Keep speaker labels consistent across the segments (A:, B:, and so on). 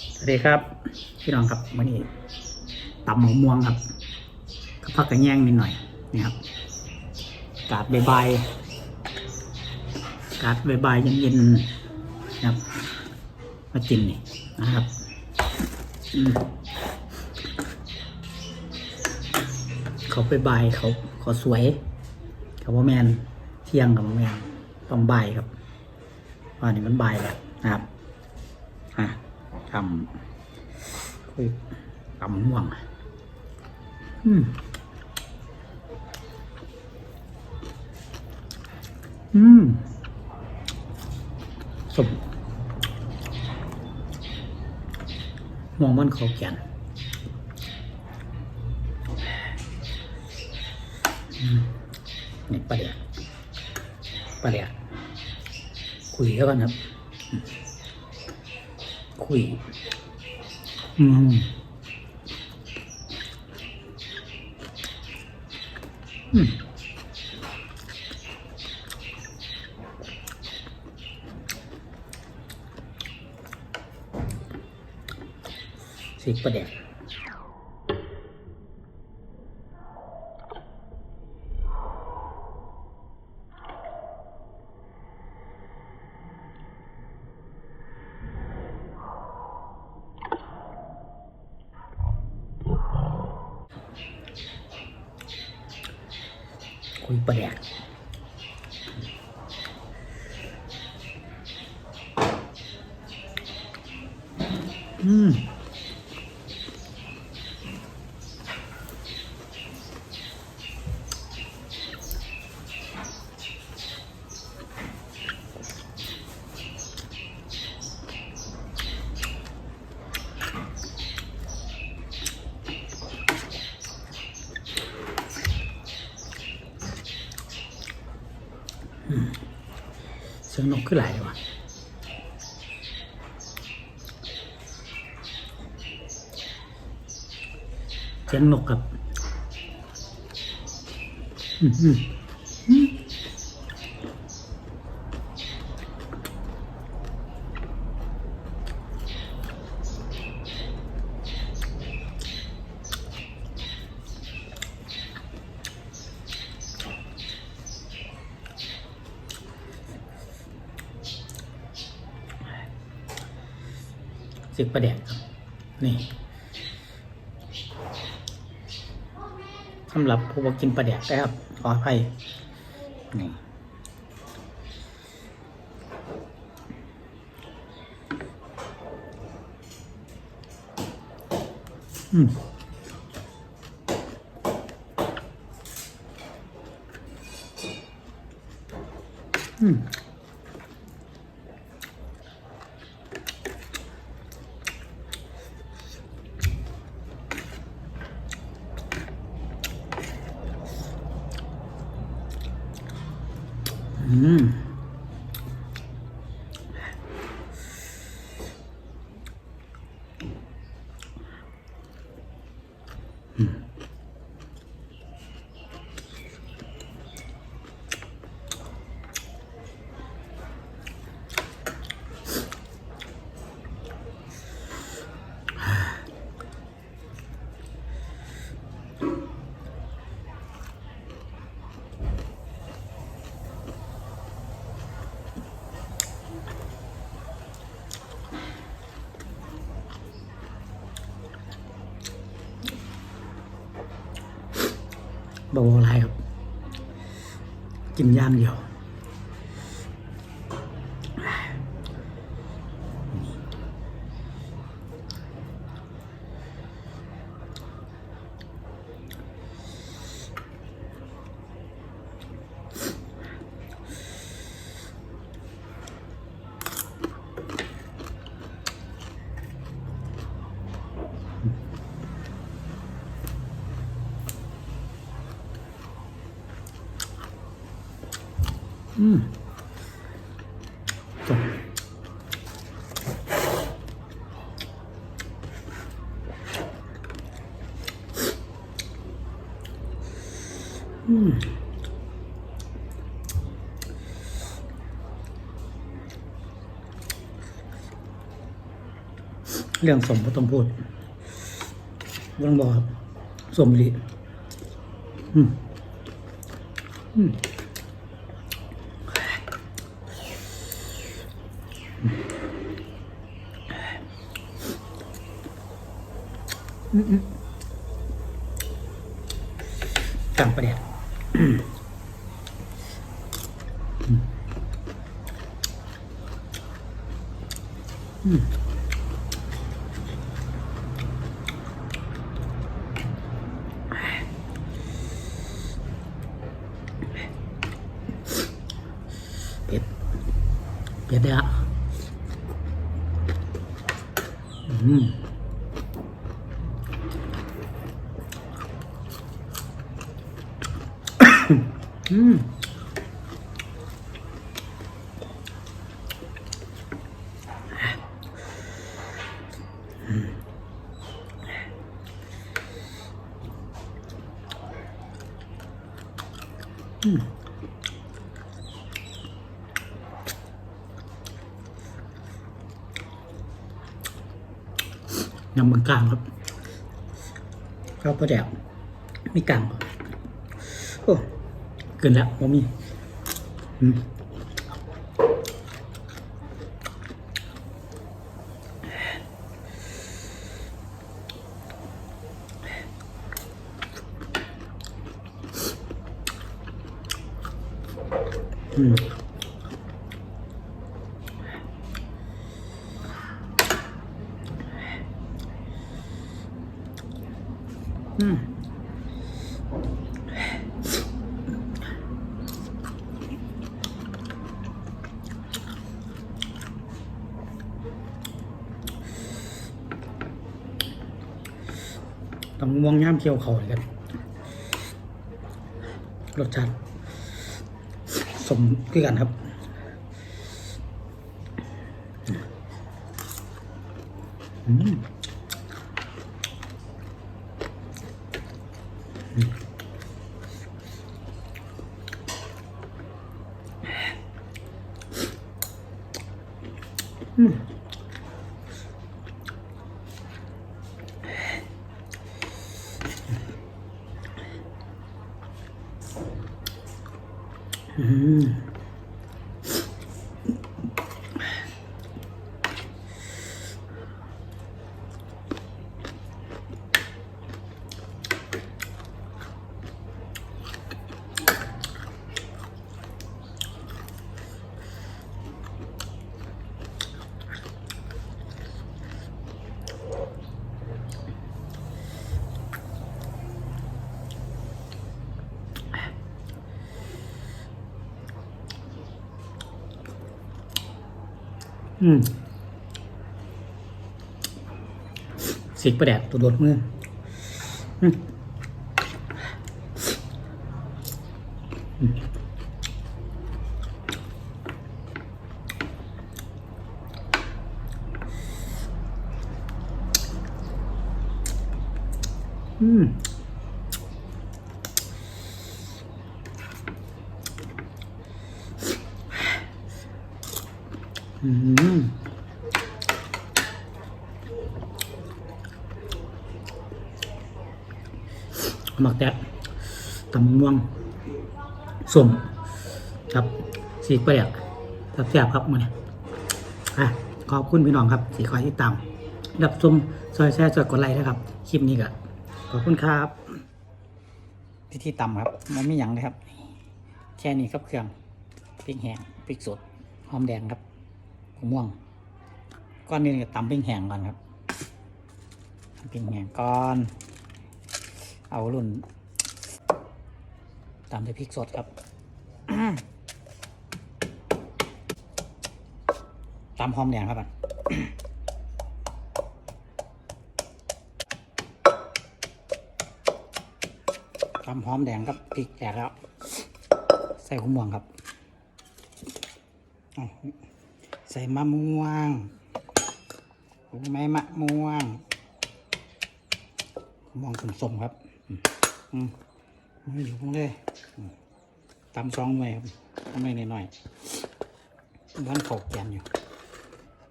A: สวัสดีครับ พี่น้องครับวันนี้ตำหมูม่วงครับกับผักกระแยงนิดหน่อยนี่ครับ กาดใบายๆกาดใบายๆเย็นๆนะครับ มาจิ้มนี่นะครับเขาไปบายเขาเขาสวย เขาว่าแมนเที่ยงกับแมนต้องบายครับว่านี่มันบายแล้วนะครับ ทำคุยตำม่วงอืมอืมสมมองมันเขาแก่นอืมนี่ปลาเดียปลาเดียคุยแล้วกันครับ คุย อืมอืมสีประเด็น คุยประเด็กอืม สียงนกขึ้นหลายเลยวะเสียงนกกับ อืมอืม สียงประเด็กครับ นี่สำหรับผู้บกินปลาแดกนะครับ ขออภัยนี่อืมอืม บาวอะไรครับ กินย่างเดียว อืมจบอืมเรื่องสมก็ต้องพูดต้องบอกครับสมลิอืมอืม จังประเด็ดอืมผ็ดเผ็ดเลยอะอืม อืมยำบางกลางครับข้าวปลาแดกไมีกลางโอ้ กินแล้วว่มีอืมอืม ต้องม่วงย่ามเคี่ยวเขาเลยกันรสชาติสมคือกันครับอืมอืม อืมสิกประแดกตัวโดดมืออืมอืมอืมอืม หมักแดดตำม่วงส้มครับสีเปรียกแซ่บครับมันอะขอบคุณพี่น้องครับสีคอยที่ตามรับชมซอยแช่ซอยกดไลค์นะครับ คลิปนี้ก็ขอบคุณครับพิธีตำครับมันไม่หยังเลยครับ แค่นี้ครับเครื่องพริกแห้งพริกสดหอมแดงครับ มะม่วง ก้อนนี้ก็ตำพริกแห้งก่อนครับพริกแห้งก่อน เอารุ่นตามด้วยพริกสดครับตามหอมแดงครับตามหอมแดงครับพริกแกกแล้ว ใส่ขุม่วงครับ ส่มะม่วงรู้ไหมมะม่วงมะม่วงสมๆครับอืมไม่อยู่พวกเลยอืมตำซองหน่วยครับทำไมหน่อยๆบ้านเขาแกนอยู่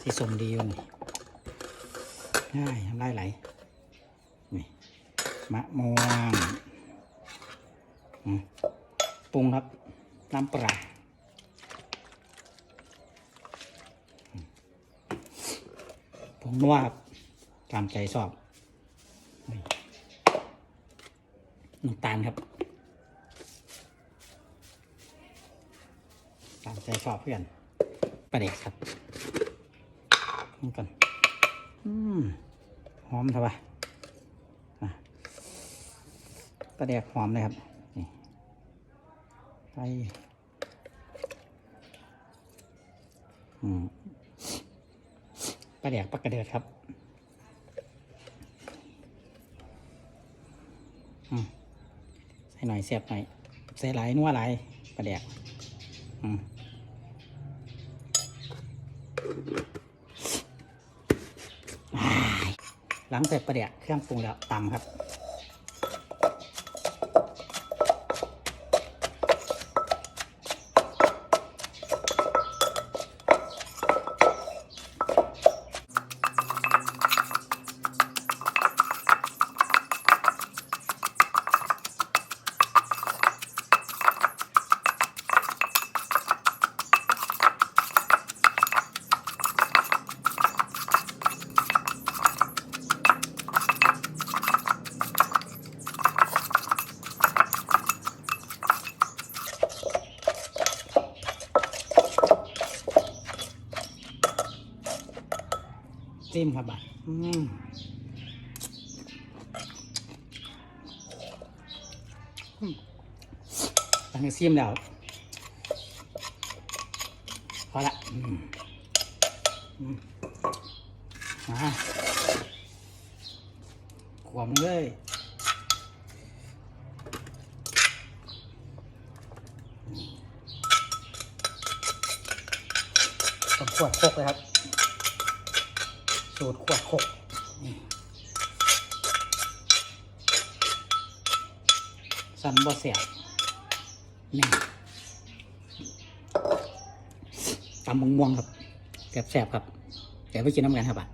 A: สีสมดีอยู่นี่ง่ายทำลายไหลนี่มะม่วงปรุงครับน้ำปลาอืมผ งนัวครับตามใจชอบน้ำตาลครับ ตามใจชอบเพื่อนประเด็กครับนี่ก่อนอืมหอมเถอะวะอะประเด็กหอมเลยครับนี่ไปอืม ระเด็กปักกระเดือดครับใส่หน่อยเสียบหน่อยใส่หลายนัวหลายประเด็กล้ายหลังเสร็จประเดี๋ยวเครื่องปรุงแล้วตำครับ จิ้มครับบัดอืมอืมหลังจากซิมแล้วพอละอืมอืมมาขวมเลยต้องขวดโคกเลยครับ สูตรขวดหกนี่สันบ่เสียบนี่ตำมงม่วงครับแสบๆครับแต่ไปกินน้ำกันครับอะ